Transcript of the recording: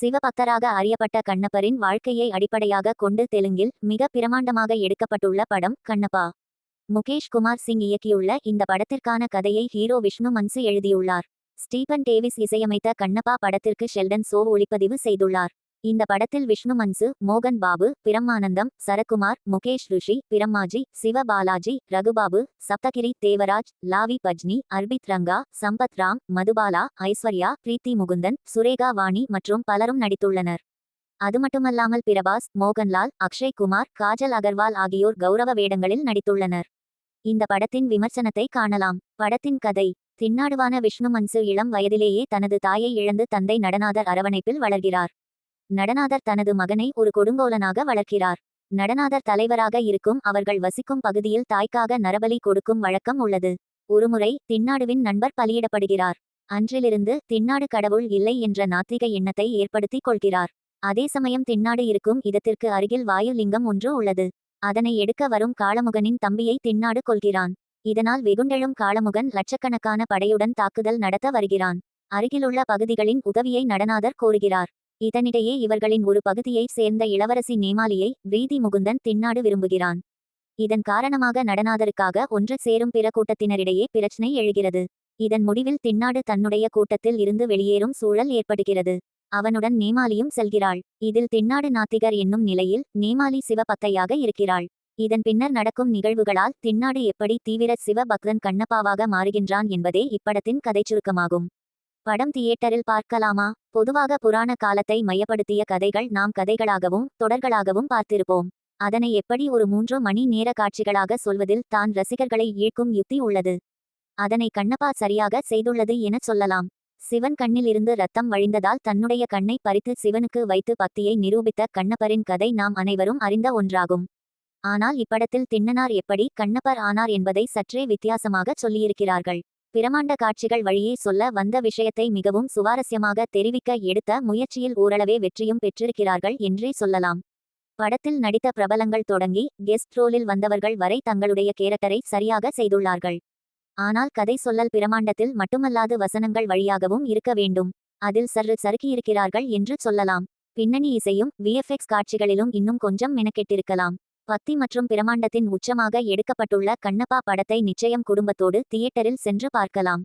சிவபக்தராக அறியப்பட்ட கண்ணப்பரின் வாழ்க்கையை அடிப்படையாக கொண்டு தெலுங்கில் மிக பிரமாண்டமாக எடுக்கப்பட்டுள்ள படம் கண்ணப்பா. முகேஷ் குமார் சிங் இயக்கியுள்ள இந்த படத்திற்கான கதையை ஹீரோ விஷ்ணு மன்சு எழுதியுள்ளார். ஸ்டீபன் டேவிஸ் இசையமைத்த கண்ணப்பா படத்திற்கு ஷெல்டன் சோ ஒளிப்பதிவு செய்துள்ளார். இந்த படத்தில் விஷ்ணு மன்சு மோகன் பாபு பிரம்மானந்தம் சரக்குமார் முகேஷ் ருஷி பிரம்மாஜி சிவ பாலாஜி ரகுபாபு சப்தகிரி தேவராஜ் லாவி பஜ்னி அர்பித் ரங்கா சம்பத் ராம் மதுபாலா ஐஸ்வர்யா பிரீத்தி முகுந்தன் சுரேகா வாணி மற்றும் பலரும் நடித்துள்ளனர். அது மட்டுமல்லாமல் பிரபாஸ் மோகன்லால் அக்ஷய் குமார் காஜல் அகர்வால் ஆகியோர் கௌரவ வேடங்களில் நடித்துள்ளனர். இந்த படத்தின் விமர்சனத்தை காணலாம். படத்தின் கதை தின்னாடுவான விஷ்ணு மன்சு இளம் வயதிலேயே தனது தாயை இழந்து தந்தை நடனாதர் அரவணைப்பில் வளர்கிறார். நடனாதர் தனது மகனை ஒரு கொடுங்கோலனாக வளர்க்கிறார். நடனாதர் தலைவராக இருக்கும் அவர்கள் வசிக்கும் பகுதியில் தாய்க்காக நரபலி கொடுக்கும் வழக்கம் உள்ளது. ஒருமுறை தின்னாடுவின் நண்பர் பலியிடப்படுகிறார். அன்றிலிருந்து தின்னாடு கடவுள் இல்லை என்ற நாத்திக எண்ணத்தை ஏற்படுத்திக் கொள்கிறார். அதே சமயம் தின்னாடு இருக்கும் இடத்திற்கு அருகில் வாயு லிங்கம் ஒன்று உள்ளது. அதனை எடுக்க வரும் காளமுகனின் தம்பியை தின்னாடு கொள்கிறான் இதனால் வெகுண்டெழும் காளமுகன் லட்சக்கணக்கான படையுடன் தாக்குதல் நடத்த வருகிறான். அருகிலுள்ள பகுதிகளின் உதவியை நடனாதர் கோருகிறார். இதனிடையே இவர்களின் ஒரு பகுதியைச் சேர்ந்த இளவரசி நேமாலியை பிரீதி முகுந்தன் தின்னாடு விரும்புகிறான். இதன் காரணமாக நடனாதருக்காக ஒன்று சேரும் பிற கூட்டத்தினரிடையே பிரச்சனை எழுகிறது. இதன் முடிவில் தின்னாடு தன்னுடைய கூட்டத்தில் இருந்து வெளியேறும் சூழல் ஏற்படுகிறது. அவனுடன் நேமாலியும் செல்கிறாள். இதில் தின்னாடு நாத்திகர் என்னும் நிலையில் நேமாலி சிவபக்தையாக இருக்கிறாள். இதன் பின்னர் நடக்கும் நிகழ்வுகளால் தின்னாடு எப்படி தீவிர சிவபக்தன் கண்ணப்பாவாக மாறுகின்றான் என்பதே இப்படத்தின் கதைச் சுருக்கமாகும் படம் தியேட்டரில் பார்க்கலாமா? பொதுவாக புராண காலத்தை மையப்படுத்திய கதைகள் நாம் கதைகளாகவும் தொடர்களாகவும் பார்த்திருப்போம். அதனை எப்படி ஒரு மூன்று மணி நேர காட்சிகளாக சொல்வதில் தான் ரசிகர்களை ஈர்க்கும் யுக்தி உள்ளது. அதனை கண்ணப்பா சரியாக செய்துள்ளது எனச் சொல்லலாம். சிவன் கண்ணிலிருந்து ரத்தம் வழிந்ததால் தன்னுடைய கண்ணை பறித்து சிவனுக்கு வைத்து பக்தியை நிரூபித்த கண்ணப்பரின் கதை நாம் அனைவரும் அறிந்த ஒன்றாகும். ஆனால் இப்படத்தில் திண்ணனார் எப்படி கண்ணப்பர் ஆனார் என்பதை சற்றே வித்தியாசமாக சொல்லியிருக்கிறார்கள். பிரமாண்ட காட்சிகள் வழியே சொல்ல வந்த விஷயத்தை மிகவும் சுவாரஸ்யமாக தெரிவிக்க எடுத்த முயற்சியில் ஓரளவே வெற்றியும் பெற்றிருக்கிறார்கள் என்றே சொல்லலாம். படத்தில் நடித்த பிரபலங்கள் தொடங்கி கெஸ்ட் ரோலில் வந்தவர்கள் வரை தங்களுடைய கேரக்டரை சரியாக செய்துள்ளார்கள். ஆனால் கதை சொல்லல் பிரமாண்டத்தில் மட்டுமல்லாது வசனங்கள் வழியாகவும் இருக்க வேண்டும். அதில் சற்று சறுக்கியிருக்கிறார்கள் என்று சொல்லலாம். பின்னணி இசையும் விஎஃப்எக்ஸ் காட்சிகளிலும் இன்னும் கொஞ்சம் மெனக்கெட்டிருக்கலாம். பக்தி மற்றும் பிரமாண்டத்தின் உச்சமாக எடுக்கப்பட்டுள்ள கண்ணப்பா படத்தை நிச்சயம் குடும்பத்தோடு தியேட்டரில் சென்று பார்க்கலாம்.